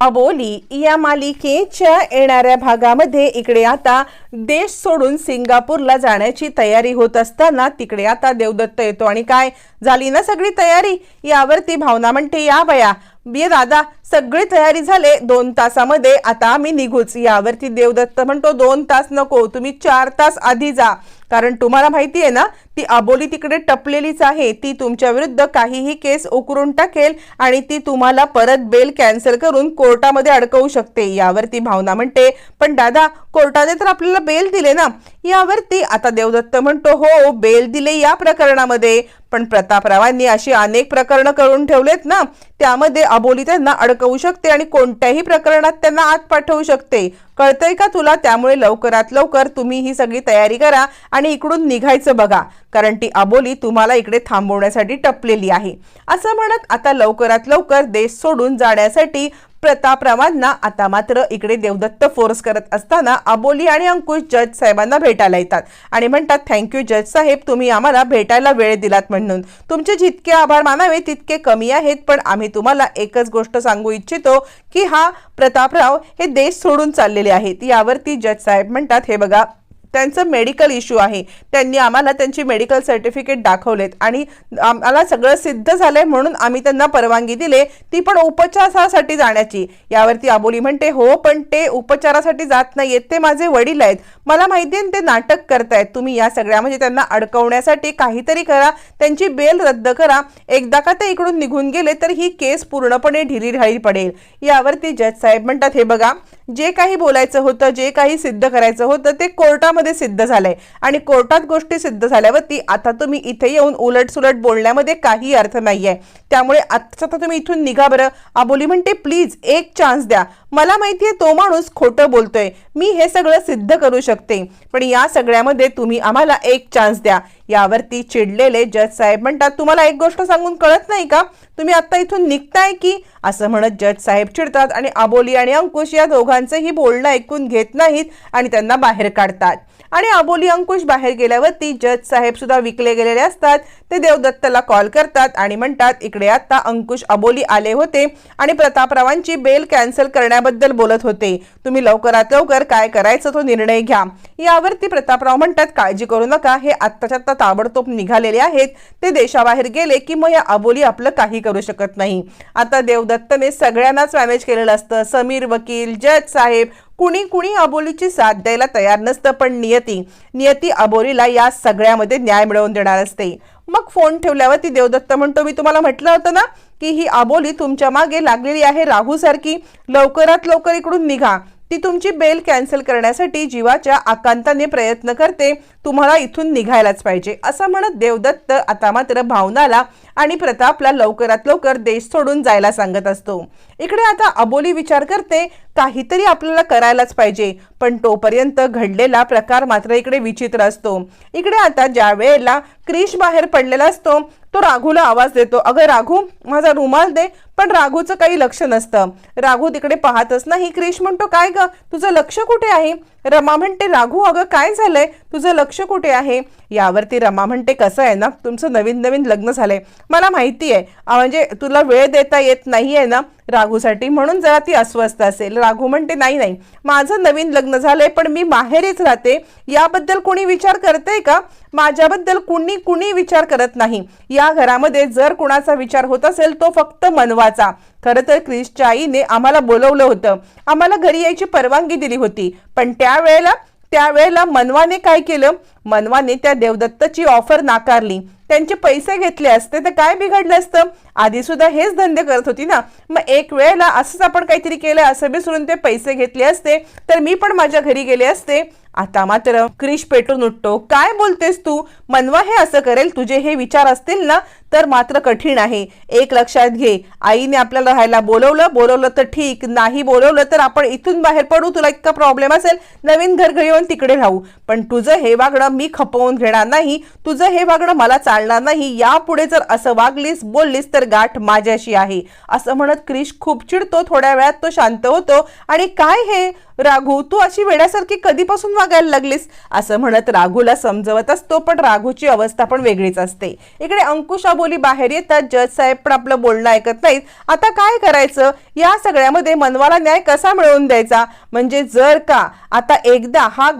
अबोली या मालिकेच्या येणाऱ्या भागामध्ये इकडे आता देश सोडून सिंगापूरला जाण्याची तयारी होत असताना तिकडे आता देवदत्त येतो. आणि काय? झाली ना सगळी तयारी? यावरती भावना म्हणते या बया. बे दादा सगळी तयारी झाले दोन तासामध्ये आता आम्ही निघूच. यावरती देवदत्त म्हणतो दोन तास नको तुम्ही चार तास आधी जा. कारण तुम्हाला माहिती आहे ना ती अबोली तिकडे टपलेलीच आहे. ती तुमच्या विरुद्ध काहीही केस उकरून टाकेल आणि ती तुम्हाला परत बेल कॅन्सल करून कोर्टामध्ये अडकवू शकते. यावरती भावना म्हणते. पण दादा कोर्टाने तर आपल्याला बेल दिले ना. यावरती आता देवदत्त म्हणतो हो बेल दिले या प्रकरणामध्ये. पण प्रतापरावांनी अशी अनेक प्रकरणं करून ठेवलेत ना त्यामध्ये अबोली त्यांना अडकवू शकते आणि कोणत्याही प्रकरणात त्यांना आत पाठवू शकते. कळतंय का तुला? त्यामुळे लवकरात लवकर तुम्ही ही सगळी तयारी करा आणि इकडून निघायचं बघा. कारण ती अबोली तुम्हाला इकडे थांबवण्यासाठी टपलेली आहे. असं म्हणत आता लवकरात लवकर देश सोडून जाण्यासाठी प्रतापरावांना आता मात्र इकडे देवदत्त फोर्स करत असताना अबोली आणि अंकुश जज साहेबांना भेटायला येतात. आणि म्हणतात थँक्यू जज साहेब. तुम्ही आम्हाला भेटायला वेळ दिलात म्हणून. तुमचे जितके आभार मानावे तितके कमी आहेत. पण आम्ही तुम्हाला एकच गोष्ट सांगू इच्छितो की हा प्रतापराव हे देश सोडून चाललेले आहेत. यावरती जज साहेब म्हणतात हे बघा त्यांचं मेडिकल इश्यू आहे. त्यांनी आम्हाला त्यांची मेडिकल सर्टिफिकेट दाखवलेत. आणि आम्हाला सगळं सिद्ध झालंय म्हणून आम्ही त्यांना परवानगी दिले. ती पण उपचारासाठी जाण्याची. यावरती आबोली म्हणते हो पण ते उपचारासाठी जात नाहीयेत. ते माझे वडील आहेत. मला माहिती आहे ते नाटक करतायत. तुम्ही या सगळ्या म्हणजे त्यांना अडकवण्यासाठी काहीतरी करा. त्यांची बेल रद्द करा. एकदा का ते इकडून निघून गेले तर ही केस पूर्णपणे ढिली ढाळी पडेल. यावरती जज साहेब म्हणतात हे बघा जे काही बोलायचं होतं जे काही सिद्ध करायचं होतं ते कोर्टामध्ये सिद्ध झालंय. आणि कोर्टात गोष्टी सिद्ध झाल्यावरती आता तुम्ही इथे येऊन उलट सुलट बोलण्यामध्ये काही अर्थ नाहीये. त्यामुळे आता तुम्ही इथून निघा बरं. आबोली म्हणते प्लीज एक चान्स द्या. मला माहितीये तो माणूस खोटं बोलतोय. मी हे सगळं सिद्ध करू शकते. पण या सगळ्यामध्ये तुम्ही आम्हाला एक चान्स द्या. यावरती चिडलेले जज साहेब म्हणतात तुम्हाला एक गोष्ट सांगून कळत नाही का? तुम्ही आता इथून निघताय की? असं म्हणत जज साहेब चिडतात आणि अबोली आणि अंकुश या दोघांचंही बोलणं ऐकून घेत नाहीत आणि त्यांना बाहेर काढतात. आणि अबोली अंकुश बाहेर गेल्यावरती जज साहेब सुद्धा विकले गेलेले असतात. ते देवदत्तला कॉल करतात आणि म्हणतात इकडे आता अंकुश अबोली आले होते आणि प्रतापरावांची बेल कॅन्सल करण्याबद्दल बोलत होते. तुम्ही लवकरात लवकर काय करायचं तो निर्णय घ्या. यावरती प्रतापराव म्हणतात काळजी करू नका. हे आत्ताच्या आत्ता ताबडतोब निघालेले आहेत. ते देशाबाहेर गेले की मग या अबोली आपलं काही करू शकत नाही. आता देवदत्तने सगळ्यांनाच मॅनेज केलेलं असतं. समीर वकील जज साहेब कुणी कुणी अबोलीची साथ द्यायला तयार नसतं पण नियती. नियती अबोलीला या सगळ्यामध्ये न्याय मिळवून देणार असते. मग फोन ठेवल्यावर ती देवदत्त म्हणतो मी तुम्हाला म्हटलं होतं ना की ही अबोली तुमच्या मागे लागलेली आहे राहूसारखी लवकरात लवकर इकडून निघा. ती तुमची बेल कॅन्सल करण्यासाठी जीवाच्या आकांताने प्रयत्न करते. तुम्हाला इथून निघायलाच पाहिजे. असं म्हणत देवदत्त आता मात्र भावनाला आणि प्रतापला लवकरात लवकर देश सोडून जायला सांगत असतो. इकडे आता अबोली विचार करते काहीतरी आपल्याला करायलाच पाहिजे. पण तोपर्यंत घडलेला प्रकार मात्र इकडे विचित्र असतो. इकडे आता ज्या वेळेला क्रिश बाहेर पडलेला असतो तो राघूला आवाज देतो. अगं राघू माझा रुमाल दे पण राघूचं काही लक्ष नसतं. राघू तिकडे पाहतच नाही. क्रिश म्हणतो काय ग? तुझं लक्ष कुठे आहे? रमा म्हणते राघू अगं काय झालंय? तुझं लक्ष कुठे आहे? यावरती रमा म्हणते कसं आहे ना? तुमचं नवीन नवीन लग्न झालंय. मला माहिती आहे. म्हणजे तुला वेळ देता येत नाही आहे ना राघूसाठी? म्हणून जरा ती अस्वस्थ असेल. राघू म्हणते नाही नाही. माझं नवीन लग्न झालंय पण मी माहेरीच राहते. याबद्दल कोणी विचार करते का? माझ्याबद्दल कुणी कुणी विचार करत नाही. या घरामध्ये जर कुणाचा विचार होत असेल तो फक्त मनवा मनवाचा खरं तर क्रिसच्या आईने आम्हाला बोलवलं होतं. आम्हाला घरी यायची परवानगी दिली होती. पण त्यावेळेला त्यावेळेला मनवाने काय केलं? मनवाने त्या देवदत्तची ऑफर नाकारली. त्यांचे पैसे घेतले असते तर काय बिघडलं असतं? आधी सुद्धा हेच धंदे करत होती ना. मग एक वेळेला असंच आपण काहीतरी केलं असं विसरून ते पैसे घेतले असते तर मी पण माझ्या घरी गेले असते. आता मात्र क्रिश पेटून उठतो काय बोलतेस तू? मनवा हे असं करेल तुझे हे विचार असतील ना तर मात्र कठीण आहे. एक लक्षात घे आईने आपल्याला राहायला बोलवलं बोलवलं तर ठीक नाही बोलवलं तर आपण इथून बाहेर पडू तुला इतका प्रॉब्लेम असेल नवीन घर घरी येऊन तिकडे राहू. पण तुझं हे वागणं मी खपवून घेणार नाही तुझं हे वागणं मला चालणार नाही यापुढे जर असं वागलीस बोललीस तर गाठ माझ्याशी आहे. असं म्हणत क्रिश खूप चिडतो थोड्या वेळात तो शांत होतो. आणि काय हे? राघू तू अशी वेड्यासारखी कधीपासून वागायला लागलीस? असं म्हणत राघूला समजवत असतो पण राघूची अवस्था पण वेगळीच असते. इकडे अंकुशा बोली बाहेर येतात जज साहेब पण आपलं बोलणं ऐकत नाहीत. आता काय करायचं? या सगळ्यामध्ये मनवाला न्याय कसा मिळवून द्यायचा? म्हणजे जर का आता एकदा हा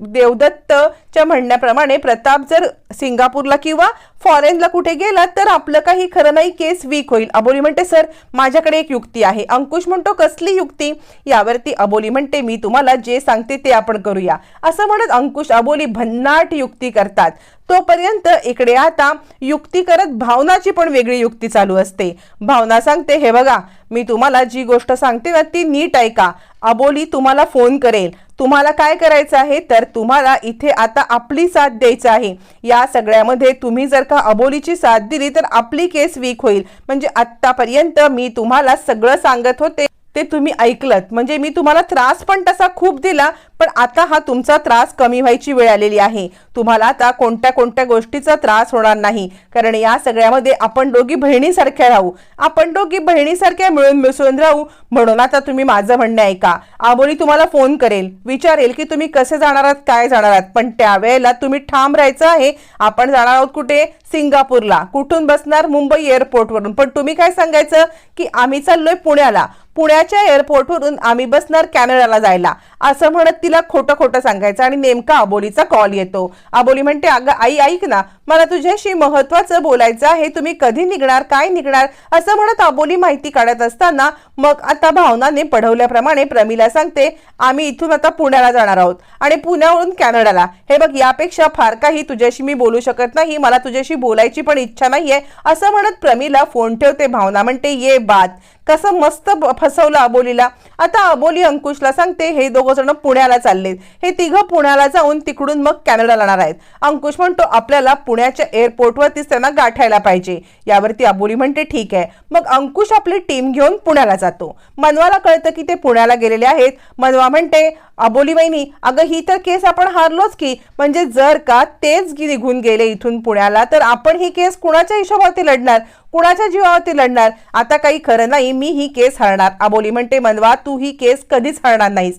देवदत्त च्या म्हणण्याप्रमाणे प्रताप जर सिंगापूरला किंवा फॉरेनला कुठे गेला तर आपलं काही खरं नाही केस वीक होईल. अबोली म्हणते सर माझ्याकडे एक युक्ती आहे. अंकुश म्हणतो कसली युक्ती? यावरती अबोली म्हणते मी तुम्हाला जे सांगते ते आपण करूया. असं म्हणत अंकुश अबोली भन्नाट युक्ती करतात. तोपर्यंत इकडे आता युक्ती करत भावनाची पण वेगळी युक्ती चालू असते. भावना सांगते हे बघा मी तुम्हाला जी गोष्ट सांगते ना ती नीट ऐका. अबोली तुम्हाला फोन करेल. तुम्हाला काय करायचं आहे? तर तुम्हाला इथे आता आपली साथ द्यायचं आहे. या सगळ्यामध्ये तुम्ही जर का अबोलीची साथ दिली तर आपली केस वीक होईल. म्हणजे आत्तापर्यंत मी तुम्हाला सगळं सांगत होते ते तुम्ही ऐकलत. म्हणजे मी तुम्हाला त्रास पण तसा खूप दिला पण आता हा तुमचा त्रास कमी व्हायची वेळ आलेली आहे. तुम्हाला आता कोणत्या कोणत्या गोष्टीचा त्रास होणार नाही. कारण या सगळ्यामध्ये आपण दोघी बहिणीसारख्या राहू. आपण दोघी बहिणीसारख्या मिळून मिसळून राहू. म्हणून आता तुम्ही माझं म्हणणं ऐका. आबोली तुम्हाला फोन करेल. विचारेल की तुम्ही कसे जाणार आहात काय जाणार आहात. पण त्यावेळेला तुम्ही ठाम राहायचं आहे. आपण जाणार आहोत कुठे? सिंगापूरला. कुठून बसणार? मुंबई एअरपोर्टवरून. पण तुम्ही काय सांगायचं? की आम्ही चाललोय पुण्याला. पुण्याच्या एअरपोर्टवरून आम्ही बसणार कॅनडाला जायला. असं म्हणत तिला खोटं खोटं सांगायचं आणि नेमका अबोलीचा कॉल येतो. अबोली म्हणते अगं आई ऐक ना मला तुझ्याशी महत्वाचं बोलायचं आहे तुम्ही कधी निघणार काय निघणार? असं म्हणत अबोली माहिती काढत असताना मग आता भावनाने पढवल्याप्रमाणे प्रमिला सांगते आम्ही इथून आता पुण्याला जाणार आहोत आणि पुण्यावरून कॅनडाला. हे बघ यापेक्षा फार काही तुझ्याशी मी बोलू शकत नाही मला तुझ्याशी बोलायची पण इच्छा नाहीये. असं म्हणत प्रमिला फोन ठेवते भावना म्हणते ये बात कसं मस्त फसवलं अबोलीला. आता अबोली अंकुशला सांगते हे दोघं जण पुण्याला चाललेत. हे तिघं पुण्याला जाऊन तिकडून मग कॅनडाला जाणार आहेत. अंकुश म्हणतो आपल्याला पुण्याच्या एअरपोर्टवरतीच त्यांना गाठायला पाहिजे. यावरती अबोली म्हणते ठीक आहे. मग अंकुश आपली टीम घेऊन पुण्याला जातो. मनवाला कळतं की ते पुण्याला गेलेले आहेत. मनवा म्हणते अबोली वहिनी अगं ही तर केस आपण हारलोच की. म्हणजे जर का तेच निघून गेले इथून पुण्याला तर आपण ही केस कुणाच्या हिशोबावरती लढणार? कुणाच्या जीवावरती लढणार? आता काही खरं नाही मी ही केस हरणार. अबोली म्हणते मनवा तू ही केस कधीच हरणार नाहीस.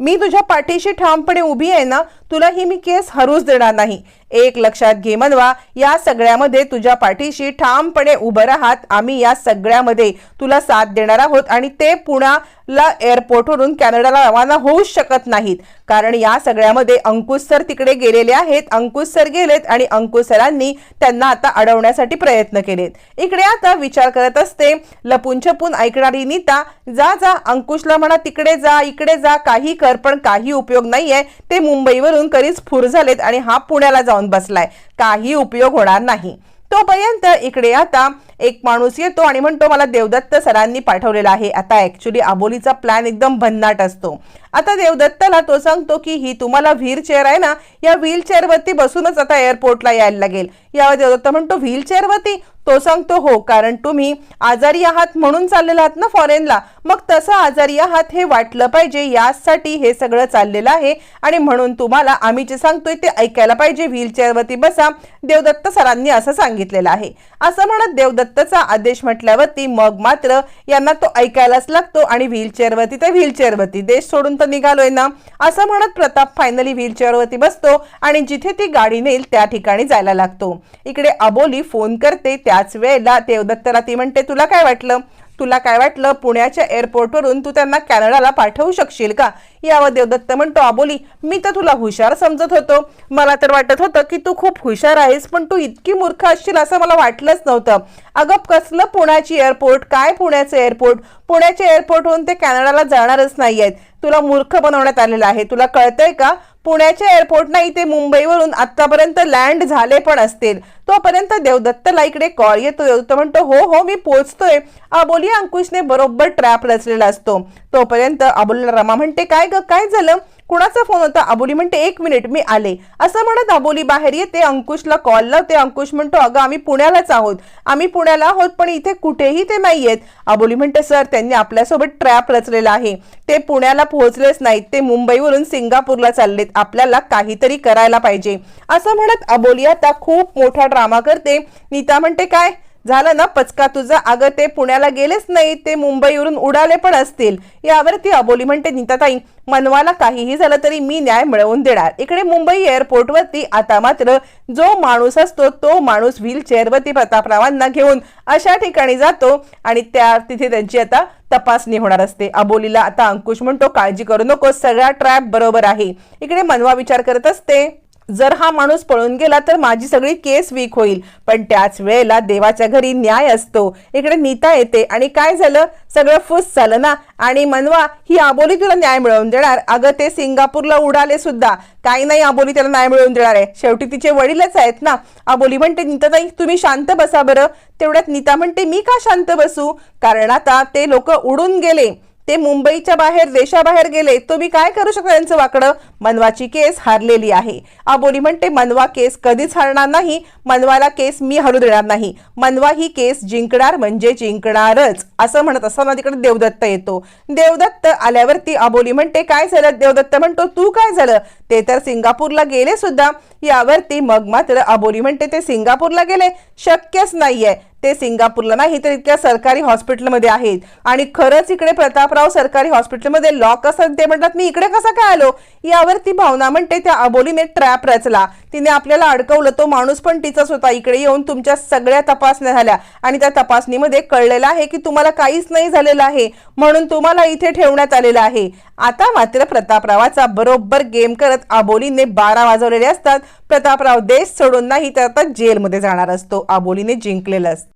मी तुझ्या पाठीशी ठामपणे उभी आहे ना तुला ही मी केस हरूच देणार नाही. एक लक्षात घे मनवा या सगळ्यामध्ये तुझ्या पाठीशी ठामपणे उभं राहत. आम्ही या सगळ्यामध्ये तुला साथ देणार आहोत आणि ते पुण्याला एअरपोर्टवरून कॅनडाला रवाना होऊच शकत नाहीत. कारण या सगळ्यामध्ये अंकुश सर तिकडे गेलेले आहेत. अंकुश सर गेलेत आणि अंकुश सरांनी त्यांना आता अडवण्यासाठी प्रयत्न केलेत. इकडे आता विचार करत असते लपून छपून ऐकणारी नीता जा जा अंकुशला म्हणा तिकडे जा इकडे जा काही कर पण काही उपयोग नाहीये. ते मुंबईवर मुंबईवरून कधीच फुर झालेत आणि हा पुण्याला जाऊन बसलाय. काही उपयोग होणार नाही. तोपर्यंत इकडे आता एक माणूस येतो आणि म्हणतो मला देवदत्त सरांनी पाठवलेला आहे. आता ऍक्च्युली आबोलीचा प्लॅन एकदम भन्नाट असतो. आता देवदत्ताला तो सांगतो की ही तुम्हाला व्हीलचेअर आहे ना या व्हीलचेअरवरती बसूनच आता एअरपोर्टला यायला लागेल. यावर देवदत्त म्हणतो व्हीलचेअरवरती? तो सांगतो हो कारण तुम्ही आजारी आहात म्हणून चाललेला आहात ना फॉरेनला. मग तसं आजारी आहात हे वाटलं पाहिजे यासाठी हे सगळं चाललेलं आहे आणि म्हणून तुम्हाला आम्ही जे सांगतोय ते ऐकायला पाहिजे. व्हीलचेअरवरती बसा. देवदत्त सरांनी असं सांगितलेलं आहे. असं म्हणत देवदत्तचा आदेश म्हटल्यावरती मग मात्र यांना तो ऐकायलाच लागतो आणि व्हीलचेअरवरती ते व्हीलचेअरवरती देश सोडून तर निघालोय ना? असं म्हणत प्रताप फायनली व्हीलचेअरवरती बसतो आणि जिथे ती गाडी नेईल त्या ठिकाणी जायला लागतो. इकडे अबोली फोन करते त्याच वेळेला देवदत्तला ती म्हणते तुला काय वाटलं? तुला काय वाटलं? पुण्याच्या एअरपोर्टवरून तू त्यांना कॅनडाला पाठवू शकशील का? यावर देवदत्त म्हणतो आबोली मी तर तुला हुशार समजत होतो. मला तर वाटत होतं की तू खूप हुशार आहेस पण तू इतकी मूर्ख असशील असं मला वाटलंच नव्हतं. अगं कसलं पुण्याची एअरपोर्ट काय पुण्याचं एअरपोर्ट पुण्याच्या एअरपोर्टवरून ते कॅनडाला जाणारच नाही आहेत तुला मूर्ख बनवण्यात आलेलं आहे. तुला कळतंय का? पुण्याच्या एअरपोर्ट नाही ते मुंबईवरून आतापर्यंत लँड झाले पण असतील. तोपर्यंत देवदत्तला इकडे कॉल येतो. देवदत्त म्हणतो हो हो मी पोचतोय. अबोली अंकुशने बरोबर ट्रॅप रचलेला असतो. तोपर्यंत अबोलीला रमा म्हणते काय ग काय झालं? कुणाचा फोन होता? अबोली म्हणते एक मिनिट मी आले. असं म्हणत अबोली बाहेर येते. अंकुशला कॉल लावते. अंकुश म्हणतो अगं आम्ही पुण्यालाच आहोत. आम्ही पुण्याला आहोत पण इथे कुठेही ते नाही आहेत अबोली म्हणते सर त्यांनी आपल्यासोबत ट्रॅप रचलेला आहे. ते पुण्याला पोहोचलेच नाहीत. ते मुंबईवरून सिंगापूरला चाललेत. आपल्याला काहीतरी करायला पाहिजे. असं म्हणत अबोली आता खूप मोठा ड्रामा करते. नीता म्हणते काय? झालं ना पचका तुझं? अगं ते पुण्याला गेलेच नाही ते मुंबईवरून उडाले पण असतील. यावरती अबोली म्हणते नीताताई मनवाला काहीही झालं तरी मी न्याय मिळवून देणार. इकडे मुंबई एअरपोर्टवरती आता मात्र जो माणूस असतो तो माणूस व्हीलचेअरवरती प्रतापरावांना घेऊन अशा ठिकाणी जातो आणि त्या तिथे त्यांची आता तपासणी होणार असते. अबोलीला आता अंकुश म्हणतो काळजी करू नको सगळा ट्रॅप बरोबर आहे. इकडे मनवा विचार करत असते. जर हा माणूस पळून गेला तर माझी सगळी केस वीक होईल. पण त्याच वेळेला देवाच्या घरी न्याय असतो. इकडे नीता येते आणि काय झालं? सगळं फुस झालं ना? आणि मनवा ही आबोली तुला न्याय मिळवून देणार? अगं ते सिंगापूरला उडाले सुद्धा. काही नाही आबोली त्याला न्याय मिळवून देणार आहे. शेवटी तिचे वडीलच आहेत ना? आबोली म्हणते नीताताई तुम्ही शांत बसा बरं. तेवढ्यात नीता म्हणते मी का शांत बसू? कारण आता ते लोक उडून गेले. ते मुंबईच्या बाहेर देशाबाहेर गेले तुम्ही काय करू शकता यांचं वाकडं? मनवाची केस हारलेली आहे. आबोली म्हणते मनवा केस कधीच हारणार नाही मनवाला केस मी हरू देणार नाही. मनवा ही केस जिंकणार म्हणजे जिंकणारच असं म्हणत असताना तिकडे देवदत्त येतो. देवदत्त आल्यावरती आबोली म्हणते काय झालं? देवदत्त म्हणतो तू काय झालं? ते तर सिंगापूरला गेले सुद्धा. यावरती मग मात्र आबोली म्हणते ते सिंगापूरला गेले? शक्यच नाहीये. ते सिंगापूरला नाही तर इतक्या सरकारी हॉस्पिटलमध्ये आहेत. आणि खरंच इकडे प्रतापराव सरकारी हॉस्पिटलमध्ये लॉक असतात ते म्हणतात मी इकडे कसा काय आलो? यावरती भावना म्हणते त्या अबोलीने ट्रॅप रचला. तिने आपल्याला अडकवलं तो माणूस पण तिचाच होता. इकडे येऊन तुमच्या सगळ्या तपासण्या झाल्या. आणि त्या तपासणीमध्ये कळलेलं आहे की तुम्हाला काहीच नाही झालेलं आहे. म्हणून तुम्हाला इथे ठेवण्यात आलेलं आहे. आता मात्र प्रतापरावाचा बरोबर गेम करत आबोलीने बारा वाजवलेले असतात. प्रतापराव देश सोडून नाही तर आता जेलमध्ये जाणार असतो. आबोलीने जिंकलेलं असतं.